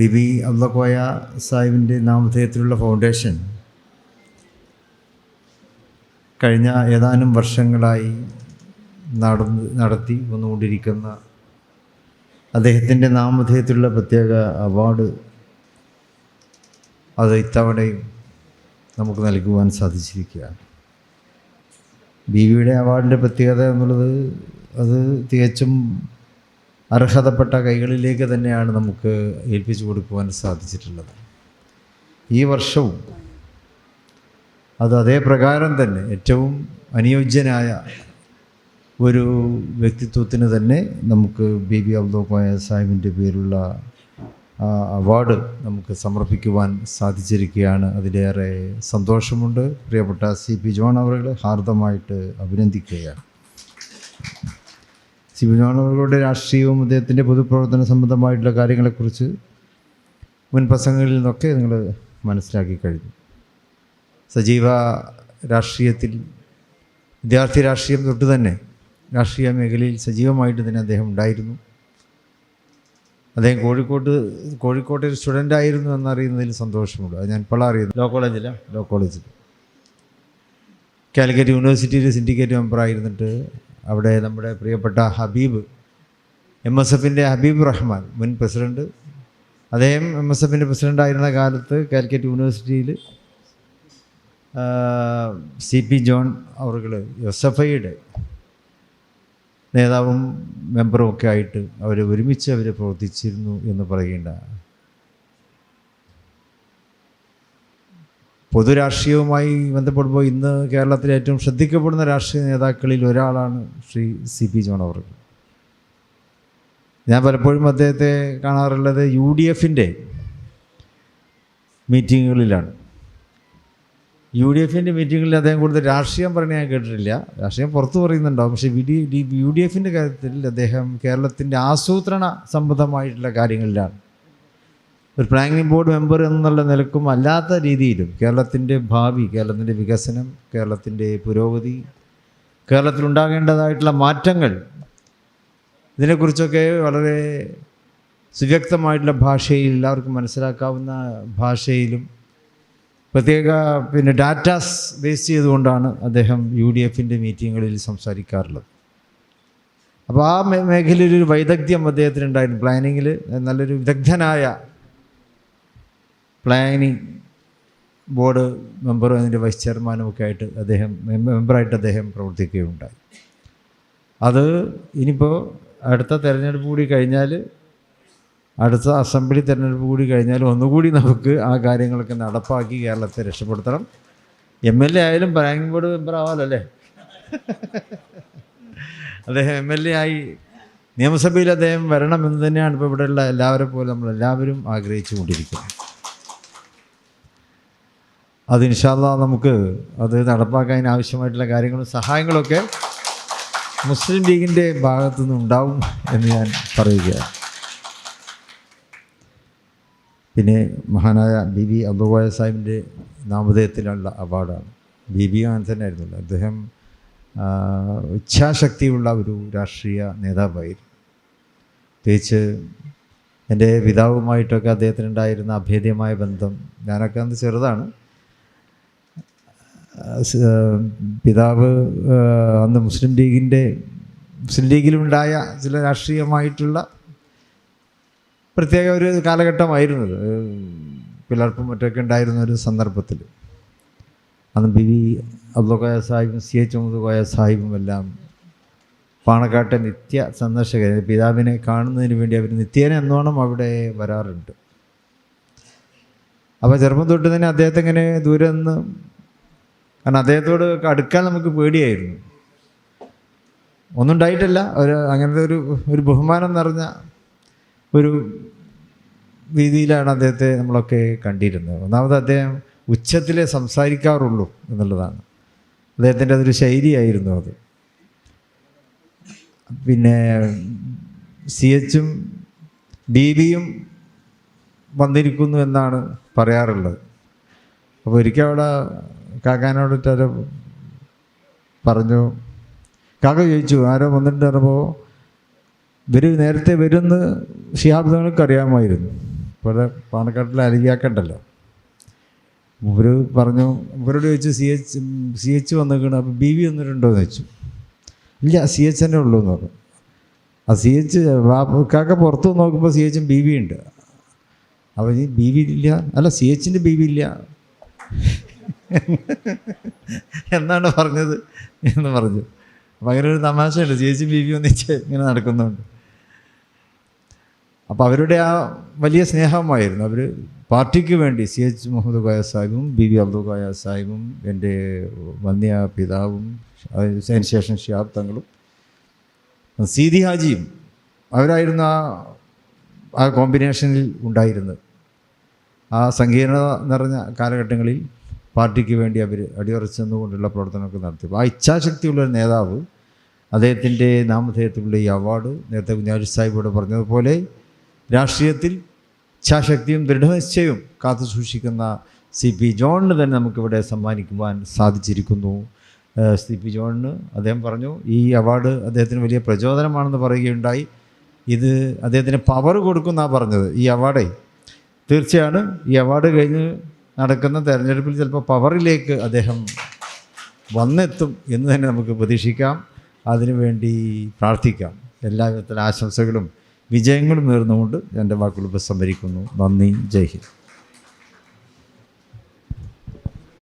ബിബി അബ്ദക്കോയ സാഹിബിന്റെ നാമധേയത്തിലുള്ള ഫൗണ്ടേഷൻ കഴിഞ്ഞ ഏതാനും വർഷങ്ങളായി നടന്ന് നടത്തി വന്നുകൊണ്ടിരിക്കുന്ന അദ്ദേഹത്തിന്റെ നാമധേയത്തിലുള്ള പ്രത്യേക അവാർഡ് അത് ഇത്തവണയും നമുക്ക് നൽകുവാൻ സാധിച്ചിരിക്കുകയാണ്. ബി വിയുടെ അവാർഡിന്റെ പ്രത്യേകത എന്നുള്ളത് അത് തികച്ചും അർഹതപ്പെട്ട കൈകളിലേക്ക് തന്നെയാണ് നമുക്ക് ഏൽപ്പിച്ചു കൊടുക്കുവാൻ സാധിച്ചിട്ടുള്ളത്. ഈ വർഷവും അത് അതേ പ്രകാരം തന്നെ ഏറ്റവും അനുയോജ്യനായ ഒരു വ്യക്തിത്വത്തിന് തന്നെ നമുക്ക് ബി ബി അബ്ദോക്കോയ സാഹിബിന്റെ പേരുള്ള അവാർഡ് നമുക്ക് സമർപ്പിക്കുവാൻ സാധിച്ചിരിക്കുകയാണ്. അതിലേറെ സന്തോഷമുണ്ട്. പ്രിയപ്പെട്ട സി പി ജോൺ അവരെ ഹാർദമായിട്ട് അഭിനന്ദിക്കുകയാണ്. സി പി രാഷ്ട്രീയവും അദ്ദേഹത്തിന്റെ പൊതുപ്രവർത്തന സംബന്ധമായിട്ടുള്ള കാര്യങ്ങളെക്കുറിച്ച് മുൻ പ്രസംഗങ്ങളിൽ നിന്നൊക്കെ നിങ്ങൾ മനസ്സിലാക്കി കഴിഞ്ഞു. സജീവ രാഷ്ട്രീയത്തിൽ വിദ്യാർത്ഥി രാഷ്ട്രീയം തൊട്ട് തന്നെ രാഷ്ട്രീയ മേഖലയിൽ സജീവമായിട്ട് തന്നെ അദ്ദേഹം ഉണ്ടായിരുന്നു. അദ്ദേഹം കോഴിക്കോട്ട് കോഴിക്കോട്ടെ ഒരു സ്റ്റുഡന്റ് ആയിരുന്നു എന്നറിയുന്നതിൽ സന്തോഷമുണ്ട്. അത് ഞാൻ ഇപ്പോൾ അറിയുന്നു ലോ? കോളേജിലാണ് ലോ. കോളേജിൽ കാലിക്കറ്റ് യൂണിവേഴ്സിറ്റിയിൽ സിൻഡിക്കേറ്റ് മെമ്പറായിരുന്നിട്ട് അവിടെ നമ്മുടെ പ്രിയപ്പെട്ട ഹബീബ് എം എസ് എഫിന്റെ ഹബീബ് റഹ്മാൻ മുൻ പ്രസിഡന്റ് അദ്ദേഹം എം എസ് എഫിന്റെ പ്രസിഡന്റ് ആയിരുന്ന കാലത്ത് കാലിക്കറ്റ് യൂണിവേഴ്സിറ്റിയിൽ സി പി ജോൺ എഫ് ഐയുടെ നേതാവും മെമ്പറും ഒക്കെ ആയിട്ട് അവർ ഒരുമിച്ച് അവർ പ്രവർത്തിച്ചിരുന്നു എന്ന് പറയേണ്ട പൊതുരാഷ്ട്രീയവുമായി ബന്ധപ്പെടുമ്പോൾ ഇന്ന് കേരളത്തിലെ ഏറ്റവും ശ്രദ്ധിക്കപ്പെടുന്ന രാഷ്ട്രീയ നേതാക്കളിൽ ഒരാളാണ് ശ്രീ സി പി ജോൺ അവർ. ഞാൻ പലപ്പോഴും അദ്ദേഹത്തെ കാണാറുള്ളത് യു ഡി എഫിന്റെ മീറ്റിങ്ങുകളിലാണ്. യു ഡി എഫിന്റെ മീറ്റിങ്ങിൽ അദ്ദേഹം കൂടുതൽ രാഷ്ട്രീയം പറഞ്ഞ് ഞാൻ കേട്ടിട്ടില്ല. രാഷ്ട്രീയം പുറത്ത് പറയുന്നുണ്ടാവും. പക്ഷേ വി ഡി യു ഡി എഫിന്റെ കാര്യത്തിൽ അദ്ദേഹം കേരളത്തിന്റെ ആസൂത്രണ സംബന്ധമായിട്ടുള്ള കാര്യങ്ങളിലാണ്. ഒരു പ്ലാനിംഗ് ബോർഡ് മെമ്പർ എന്നുള്ള നിലക്കും അല്ലാത്ത രീതിയിലും കേരളത്തിന്റെ ഭാവി കേരളത്തിന്റെ വികസനം കേരളത്തിന്റെ പുരോഗതി കേരളത്തിലുണ്ടാകേണ്ടതായിട്ടുള്ള മാറ്റങ്ങൾ ഇതിനെക്കുറിച്ചൊക്കെ വളരെ സുവ്യക്തമായിട്ടുള്ള ഭാഷയിൽ എല്ലാവർക്കും മനസ്സിലാക്കാവുന്ന ഭാഷയിലും പ്രത്യേക പിന്നെ ഡാറ്റാസ് ബേസ് ചെയ്തുകൊണ്ടാണ് അദ്ദേഹം യു ഡി എഫിന്റെ മീറ്റിങ്ങുകളിൽ സംസാരിക്കാറുള്ളത്. അപ്പോൾ ആ മേഖലയിലൊരു വൈദഗ്ധ്യം അദ്ദേഹത്തിനുണ്ടായിരുന്നു. പ്ലാനിങ്ങിൽ നല്ലൊരു വിദഗ്ധനായ പ്ലാനിങ് ബോർഡ് മെമ്പറും അതിന്റെ വൈസ് ചെയർമാനും ഒക്കെ ആയിട്ട് അദ്ദേഹം മെമ്പറായിട്ട് അദ്ദേഹം പ്രവർത്തിക്കുകയുണ്ടായി. അത് ഇനിയിപ്പോൾ അടുത്ത തിരഞ്ഞെടുപ്പ് കൂടി കഴിഞ്ഞാൽ അടുത്ത അസംബ്ലി തിരഞ്ഞെടുപ്പ് കൂടി കഴിഞ്ഞാൽ ഒന്നുകൂടി നമുക്ക് ആ കാര്യങ്ങളൊക്കെ നടപ്പാക്കി കേരളത്തെ രക്ഷപ്പെടുത്തണം. എം എൽ എ ആയാലും പ്ലാനിംഗ് ബോർഡ് മെമ്പർ ആവാമല്ലോ അദ്ദേഹം എം എൽ എ ആയി നിയമസഭയിൽ അദ്ദേഹം വരണം തന്നെയാണ് ഇപ്പോൾ ഇവിടെയുള്ള എല്ലാവരെ പോലെ നമ്മളെല്ലാവരും ആഗ്രഹിച്ചു കൊണ്ടിരിക്കുന്നത് അത് ഇൻഷാല്ല നമുക്ക് അത് നടപ്പാക്കാൻ ആവശ്യമായിട്ടുള്ള കാര്യങ്ങളും സഹായങ്ങളൊക്കെ മുസ്ലിം ലീഗിന്റെ ഭാഗത്തു നിന്നുണ്ടാവും എന്ന് ഞാൻ പറയുകയാണ്. പിന്നെ മഹാനായ ബി ബി അബ്ദുബായ സാഹിബിന്റെ നാമധേയത്തിലുള്ള അവാർഡാണ്. ബി ബി അങ്ങനെ തന്നെ ആയിരുന്നു അദ്ദേഹം ഇച്ഛാശക്തിയുള്ള ഒരു രാഷ്ട്രീയ നേതാവായിരുന്നു. പ്രത്യേകിച്ച് എന്റെ പിതാവുമായിട്ടൊക്കെ അദ്ദേഹത്തിനുണ്ടായിരുന്ന അഭേദ്യമായ ബന്ധം ഞാനൊക്കെ അന്ന് ചെറുതാണ്. പിതാവ് അന്ന് മുസ്ലിം ലീഗിന്റെ മുസ്ലിം ലീഗിലുണ്ടായ ചില രാഷ്ട്രീയമായിട്ടുള്ള പ്രത്യേക ഒരു കാലഘട്ടമായിരുന്നത്. പിളർപ്പും മറ്റൊക്കെ ഉണ്ടായിരുന്ന ഒരു സന്ദർഭത്തിൽ. അന്ന് ബി വി അബ്ദുൽഖായ സാഹിബും സി എച്ച് മുഹമ്മദ് കോയ സാഹിബും എല്ലാം പാണക്കാട്ടെ നിത്യ സന്ദർശകർ പിതാവിനെ കാണുന്നതിന് വേണ്ടി അവർ നിത്യേന എന്നോണം അവിടെ വരാറുണ്ട്. അപ്പോൾ ചെറുപ്പം തൊട്ട് തന്നെ അദ്ദേഹത്തെ ഇങ്ങനെ ദൂരെ നിന്ന് കാരണം അദ്ദേഹത്തോട് അടുക്കാൻ നമുക്ക് പേടിയായിരുന്നു. ഒന്നും ഉണ്ടായിട്ടില്ല ഒരു അങ്ങനത്തെ ഒരു ഒരു ബഹുമാനം നിറഞ്ഞ ഒരു രീതിയിലാണ് അദ്ദേഹത്തെ നമ്മളൊക്കെ കണ്ടിരുന്നത്. ഒന്നാമത് അദ്ദേഹം ഉച്ചത്തിലേ സംസാരിക്കാറുള്ളൂ എന്നുള്ളതാണ്. അദ്ദേഹത്തിന്റെ അതൊരു ശൈലിയായിരുന്നു അത്. പിന്നെ സി എച്ചും ബി ബിയും വന്നിരിക്കുന്നു എന്നാണ് പറയാറുള്ളത്. അപ്പോൾ ഒരിക്കൽ അവിടെ കാക്കാനോടിട്ട് പറഞ്ഞു കാക്ക ചോദിച്ചു ആരോ വന്നിട്ട് പറഞ്ഞപ്പോൾ ഇവർ നേരത്തെ വരുന്ന ഷിഹാബ് തങ്ങൾക്ക് അറിയാമായിരുന്നു. ഇവിടെ പാണക്കാട്ടിൽ അരികാക്കണ്ടല്ലോ ഇവർ പറഞ്ഞു ഇവരോട് ചോദിച്ചു സി എച്ച് സി എച്ച് വന്നിരിക്കണം അപ്പോൾ ബി വി വന്നിട്ടുണ്ടോ എന്ന് വെച്ചു ഇല്ല സി എച്ച് തന്നെ ഉള്ളൂ എന്ന് പറഞ്ഞു. ആ സി എച്ച് കാക്ക പുറത്ത് നോക്കുമ്പോൾ സി എച്ചും ബി വി ഉണ്ട്. അപ്പോൾ ബി വി ഇല്ല. അല്ല സി എച്ചിന്റെ ബി വി ഇല്ല. എന്നാണ് പറഞ്ഞത് എന്ന് പറഞ്ഞു. അപ്പം അങ്ങനെ ഒരു തമാശയുണ്ട്. ചേച്ചി എച്ചും ബി വി ഒന്നിച്ച് ഇങ്ങനെ നടക്കുന്നുണ്ട്. അപ്പോൾ അവരുടെ ആ വലിയ സ്നേഹമായിരുന്നു. അവർ പാർട്ടിക്ക് വേണ്ടി സി എച്ച് മുഹമ്മദ് കോയ സാഹിബും ബി വി അബ്ദുൽ കോയ സാഹിബും എന്റെ വന്യ പിതാവും അതിന് ശേഷം ഷിയാബ് തങ്ങളും സീതി ഹാജിയും അവരായിരുന്നു ആ ആ കോമ്പിനേഷനിൽ ഉണ്ടായിരുന്നത്. ആ സങ്കീർണത നിറഞ്ഞ കാലഘട്ടങ്ങളിൽ പാർട്ടിക്ക് വേണ്ടി അവർ അടിയുറച്ചെന്നുകൊണ്ടുള്ള പ്രവർത്തനമൊക്കെ നടത്തി. ആ ഇച്ഛാശക്തിയുള്ള ഒരു നേതാവ് അദ്ദേഹത്തിന്റെ നാമധേയത്തിലുള്ള ഈ അവാർഡ് നേരത്തെ കുഞ്ഞാലി സാഹിബോട് പറഞ്ഞതുപോലെ രാഷ്ട്രീയത്തിൽ ഇച്ഛാശക്തിയും ദൃഢനിശ്ചയവും കാത്തു സൂക്ഷിക്കുന്ന സി പി ജോണിന് തന്നെ നമുക്കിവിടെ സമ്മാനിക്കുവാൻ സാധിച്ചിരിക്കുന്നു. സി പി ജോണിന് അദ്ദേഹം പറഞ്ഞു ഈ അവാർഡ് അദ്ദേഹത്തിന് വലിയ പ്രചോദനമാണെന്ന് പറയുകയുണ്ടായി. ഇത് അദ്ദേഹത്തിന് പവർ കൊടുക്കുന്നാണ് പറഞ്ഞത് ഈ അവാർഡേ. തീർച്ചയാണ് ഈ അവാർഡ് കഴിഞ്ഞ് നടക്കുന്ന തെരഞ്ഞെടുപ്പിൽ ചിലപ്പോൾ പവറിലേക്ക് അദ്ദേഹം വന്നെത്തും എന്ന് തന്നെ നമുക്ക് പ്രതീക്ഷിക്കാം. അതിനുവേണ്ടി പ്രാർത്ഥിക്കാം. എല്ലാവിധത്തിലും ആശംസകളും വിജയങ്ങളും നേർന്നുകൊണ്ട് എന്റെ വാക്കുകൾ ഉപസംഹരിക്കുന്നു. നന്ദി. ജയ് ഹിന്ദ്.